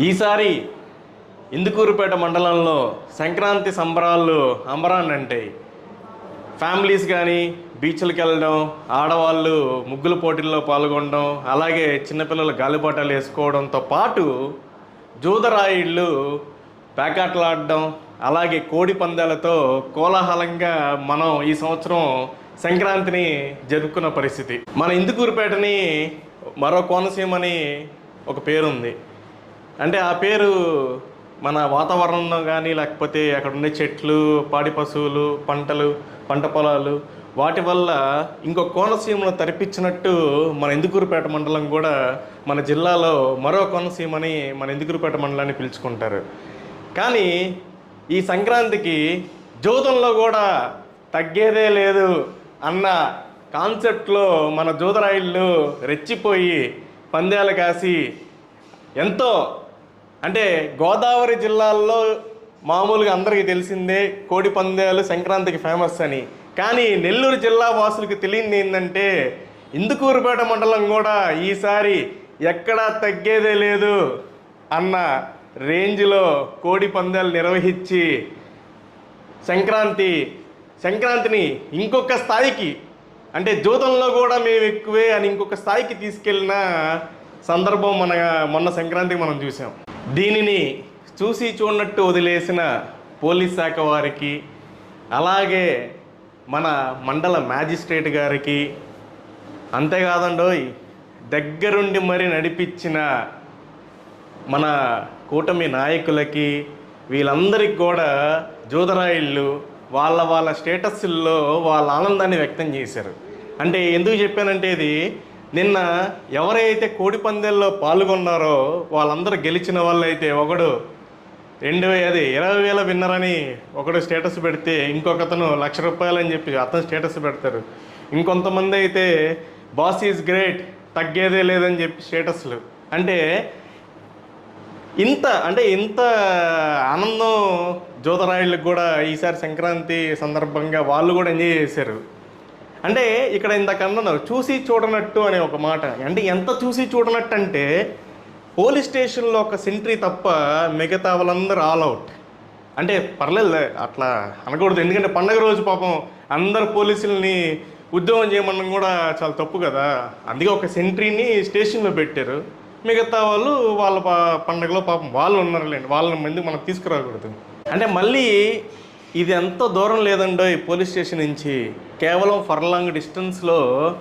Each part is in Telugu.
ఈసారి ఇందుకూరుపేట మండలంలో సంక్రాంతి సంబరాలు అంబరాన్ని అంటాయి ఫ్యామిలీస్ కానీ బీచ్లకు వెళ్ళడం ఆడవాళ్ళు ముగ్గుల పోటీల్లో పాల్గొనడం అలాగే చిన్నపిల్లలు గాలిపటాలు వేసుకోవడంతో పాటు జూదరాయిళ్ళు పేకాటలాడడం అలాగే కోడి పందాలతో కోలాహలంగా మనం ఈ సంవత్సరం సంక్రాంతిని జరుపుకున్న పరిస్థితి. మన ఇందుకూరుపేటని మరో కోనసీమని ఒక పేరుంది. అంటే ఆ పేరు మన వాతావరణంలో కానీ లేకపోతే అక్కడ ఉండే చెట్లు పాడి పశువులు పంటలు పంట పొలాలు వాటి వల్ల ఇంకో కోనసీమను తరిపించినట్టు మన ఎందుకూరుపేట మండలం కూడా మన జిల్లాలో మరో కోనసీమని మన ఎందుకూరుపేట మండలాన్ని పిలుచుకుంటారు. కానీ ఈ సంక్రాంతికి జోదంలో కూడా తగ్గేదే లేదు అన్న కాన్సెప్ట్లో మన జోదరాయిళ్ళు రెచ్చిపోయి పందేలు కాసి ఎంతో అంటే గోదావరి జిల్లాల్లో మామూలుగా అందరికీ తెలిసిందే కోడి పందాలు సంక్రాంతికి ఫేమస్ అని. కానీ నెల్లూరు జిల్లా వాసులకు తెలియంది ఏంటంటే ఇందుకూరుపేట మండలం కూడా ఈసారి ఎక్కడా తగ్గేదే లేదు అన్న రేంజ్లో కోడి పందాలు నిర్వహించి సంక్రాంతి సంక్రాంతిని ఇంకొక స్థాయికి అంటే జూతంలో కూడా మేము ఎక్కువే అని ఇంకొక స్థాయికి తీసుకెళ్ళిన సందర్భం మన మొన్న సంక్రాంతికి మనం చూసాం. దీనిని చూసి చూడనట్టు వదిలేసిన పోలీస్ శాఖ వారికి అలాగే మన మండల మ్యాజిస్ట్రేట్ గారికి అంతేకాదండోయ్ దగ్గరుండి మరి నడిపించిన మన కూటమి నాయకులకి వీళ్ళందరికీ కూడా జూదరాయిళ్ళు వాళ్ళ వాళ్ళ స్టేటస్ల్లో వాళ్ళ ఆనందాన్ని వ్యక్తం చేశారు. అంటే ఎందుకు చెప్పానంటే ఇది నిన్న ఎవరైతే కోడి పందెల్లో పాల్గొన్నారో వాళ్ళందరూ గెలిచిన వాళ్ళైతే ఒకడు రెండు వే అది ఇరవై వేల విన్నరని ఒకడు స్టేటస్ పెడితే ఇంకొకతను లక్ష రూపాయలు అని చెప్పి అతను స్టేటస్ పెడతారు. ఇంకొంతమంది అయితే బాస్ ఈజ్ గ్రేట్ తగ్గేదే లేదని చెప్పి స్టేటస్లు. అంటే ఇంత అంటే ఇంత ఆనందం జ్యోతరాయుళ్ళకి కూడా ఈసారి సంక్రాంతి సందర్భంగా వాళ్ళు కూడా ఎంజాయ్ చేశారు. అంటే ఇక్కడ ఇంతకన్నా చూసి చూడనట్టు అనే ఒక మాట. అంటే ఎంత చూసి చూడనట్టు అంటే పోలీస్ స్టేషన్లో ఒక సెంట్రీ తప్ప మిగతా వాళ్ళందరూ ఆల్ అవుట్. అంటే పర్లేదు అట్లా అనకూడదు. ఎందుకంటే పండగ రోజు పాపం అందరు పోలీసుల్ని ఉద్యోగం చేయమనడం కూడా చాలా తప్పు కదా. అందుకే ఒక సెంట్రీని స్టేషన్లో పెట్టారు. మిగతా వాళ్ళు వాళ్ళ పండగలో పాపం వాళ్ళు ఉన్నారులేండి. వాళ్ళ మంది మనం తీసుకురాకూడదు? అంటే మళ్ళీ ఇది ఎంత దూరం లేదండో ఈ పోలీస్ స్టేషన్ నుంచి కేవలం ఫర్లాంగ్ డిస్టెన్స్లో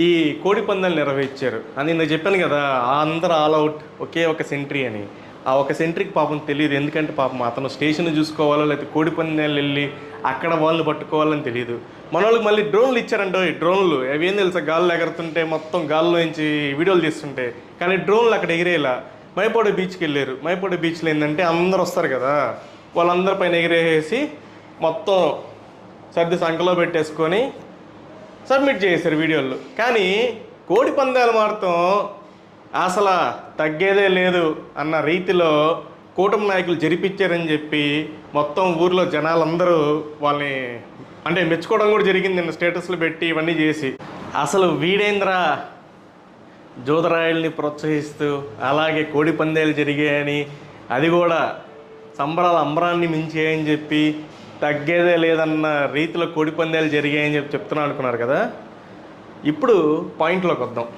ఈ కోడి పందాలు నిర్వహించారు. అని నేను చెప్పాను కదా ఆ అందరు ఆల్ అవుట్ ఒకే ఒక సెంట్రీ అని. ఆ ఒక సెంట్రీకి పాపం తెలియదు. ఎందుకంటే పాపం అతను స్టేషన్ చూసుకోవాలో లేకపోతే కోడి పందాలు వెళ్ళి అక్కడ వాళ్ళని పట్టుకోవాలని తెలియదు. మన వాళ్ళకి మళ్ళీ డ్రోన్లు ఇచ్చారంటో. ఈ డ్రోన్లు అవి ఏం తెలుసా? గాల్లో ఎగరుతుంటే మొత్తం గాల్లోంచి వీడియోలు తీస్తుంటే. కానీ డ్రోన్లు అక్కడ ఎగిరేలా. మైపోడ బీచ్కి వెళ్ళారు. మైపోడ బీచ్లో ఏంటంటే అందరు వస్తారు కదా. వాళ్ళందరి పైన ఎగిరేసి మొత్తం సర్ది సంఖలో పెట్టేసుకొని సబ్మిట్ చేశారు వీడియోలు. కానీ కోడి పందాలు మాత్రం అసలు తగ్గేదే లేదు అన్న రీతిలో కూటమి నాయకులు జరిపించారని చెప్పి మొత్తం ఊర్లో జనాలందరూ వాళ్ళని అంటే మెచ్చుకోవడం కూడా జరిగింది నిన్న స్టేటస్లు పెట్టి ఇవన్నీ చేసి. అసలు వీడేంద్రా జోదరాయల్ని ప్రోత్సహిస్తూ అలాగే కోడి పందేలు జరిగాయని అది కూడా సంబరాల అంబరాన్ని మించాయని చెప్పి తగ్గేదే లేదన్న రీతిలో కోడి పందాలు జరిగాయని చెప్పి చెప్తున్నా అనుకున్నారు కదా. ఇప్పుడు పాయింట్లోకి వద్దాం.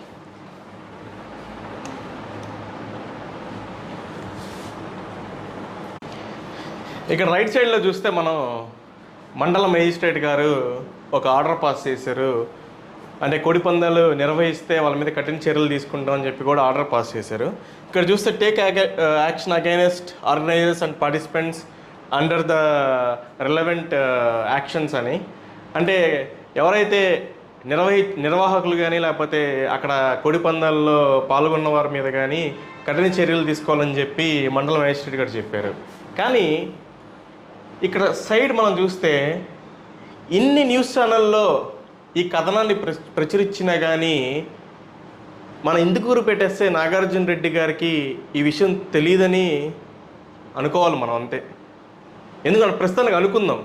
ఇక్కడ రైట్ సైడ్లో చూస్తే మనం మండల మేజిస్ట్రేట్ గారు ఒక ఆర్డర్ పాస్ చేశారు. అంటే కోడి పందాలు నిర్వహిస్తే వాళ్ళ మీద కఠిన చర్యలు తీసుకుంటాం అని చెప్పి కూడా ఆర్డర్ పాస్ చేశారు. ఇక్కడ చూస్తే take action against organisers and participants under the relevant actions అని. అంటే ఎవరైతే నిర్వహి నిర్వాహకులు కానీ లేకపోతే అక్కడ కోడి పందాల్లో పాల్గొన్న వారి మీద కానీ కఠిన చర్యలు తీసుకోవాలని చెప్పి మండల మేజిస్ట్రేట్ గారు చెప్పారు. కానీ ఇక్కడ సైడ్ మనం చూస్తే ఇన్ని న్యూస్ ఛానల్లో ఈ కథనాన్ని ప్ర ప్రచురించినా కానీ మన ఇందుకూరు పెట్టేస్తే నాగార్జున రెడ్డి గారికి ఈ విషయం తెలియదని అనుకోవాలి మనం అంతే. ఎందుకంటే ప్రస్తుతానికి అనుకుందాం.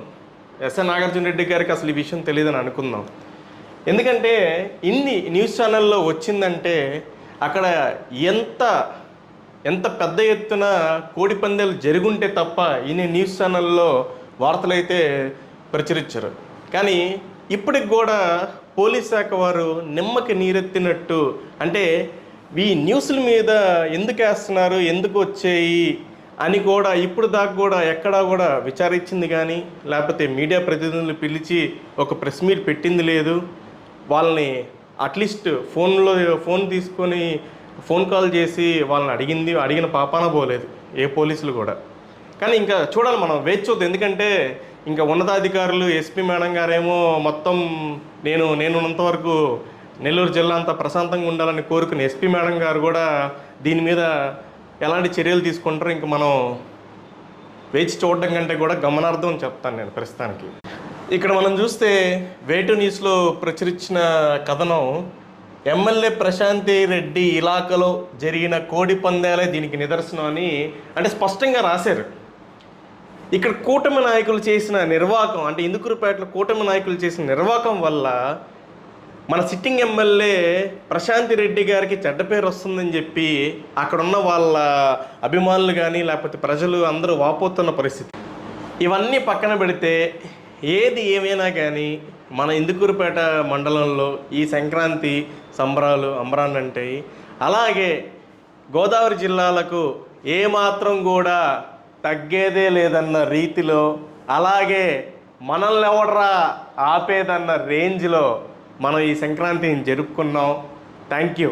ఎస్ఎన్ నాగార్జున రెడ్డి గారికి అసలు ఈ విషయం తెలియదని అనుకుందాం. ఎందుకంటే ఇన్ని న్యూస్ ఛానల్లో వచ్చిందంటే అక్కడ ఎంత ఎంత పెద్ద ఎత్తున కోడి పందాలు జరుగుంటే తప్ప ఇన్ని న్యూస్ ఛానల్లో వార్తలైతే ప్రచురించరు. కానీ ఇప్పటికి కూడా పోలీస్ శాఖ వారు నిమ్మకి నీరెత్తినట్టు అంటే ఈ న్యూస్ల మీద ఎందుకు వేస్తున్నారు ఎందుకు వచ్చాయి అని కూడా ఇప్పుడు దాకా కూడా ఎక్కడా కూడా విచారించింది కానీ లేకపోతే మీడియా ప్రతినిధులు పిలిచి ఒక ప్రెస్ మీట్ పెట్టింది లేదు. వాళ్ళని అట్లీస్ట్ ఫోన్లో ఫోన్ తీసుకొని ఫోన్ కాల్ చేసి వాళ్ళని అడిగింది అడిగిన పాపాన పోలేదు ఏ పోలీసులు కూడా. కానీ ఇంకా చూడాలి మనం వేచి చూద్దాం. ఎందుకంటే ఇంకా ఉన్నతాధికారులు ఎస్పీ మేడం గారేమో మొత్తం నేను నేనున్నంత వరకు నెల్లూరు జిల్లా అంతా ప్రశాంతంగా ఉండాలని కోరుకుని ఎస్పీ మేడం గారు కూడా దీని మీద ఎలాంటి చర్యలు తీసుకుంటారో ఇంక మనం వేచి చూడడం కంటే కూడా గమనార్థం చెప్తాను నేను ప్రస్తుతానికి. ఇక్కడ మనం చూస్తే వేటు న్యూస్లో ప్రచురించిన కథనం ఎమ్మెల్యే ప్రశాంతి రెడ్డి ఇలాకలో జరిగిన కోడి పందాలే దీనికి నిదర్శనం అని అంటే స్పష్టంగా రాశారు. ఇక్కడ కూటమి నాయకులు చేసిన నిర్వాకం అంటే ఇందుకురుపేటలో కూటమి నాయకులు చేసిన నిర్వాకం వల్ల మన సిట్టింగ్ ఎమ్మెల్యే ప్రశాంతి రెడ్డి గారికి చెడ్డ పేరు వస్తుందని చెప్పి అక్కడ ఉన్న వాళ్ళ అభిమానులు కానీ లేకపోతే ప్రజలు అందరూ వాపోతున్న పరిస్థితి. ఇవన్నీ పక్కన పెడితే ఏది ఏమైనా కానీ మన ఇందుకూరుపేట మండలంలో ఈ సంక్రాంతి సంబరాలు అంబరాన్ని అంటాయి అలాగే గోదావరి జిల్లాలకు ఏమాత్రం కూడా తగ్గేదే లేదన్న రీతిలో అలాగే మనల్ని ఎవడరా ఆపేదన్న రేంజ్లో మనం ఈ సంక్రాంతిని జరుపుకున్నాం. Thank you.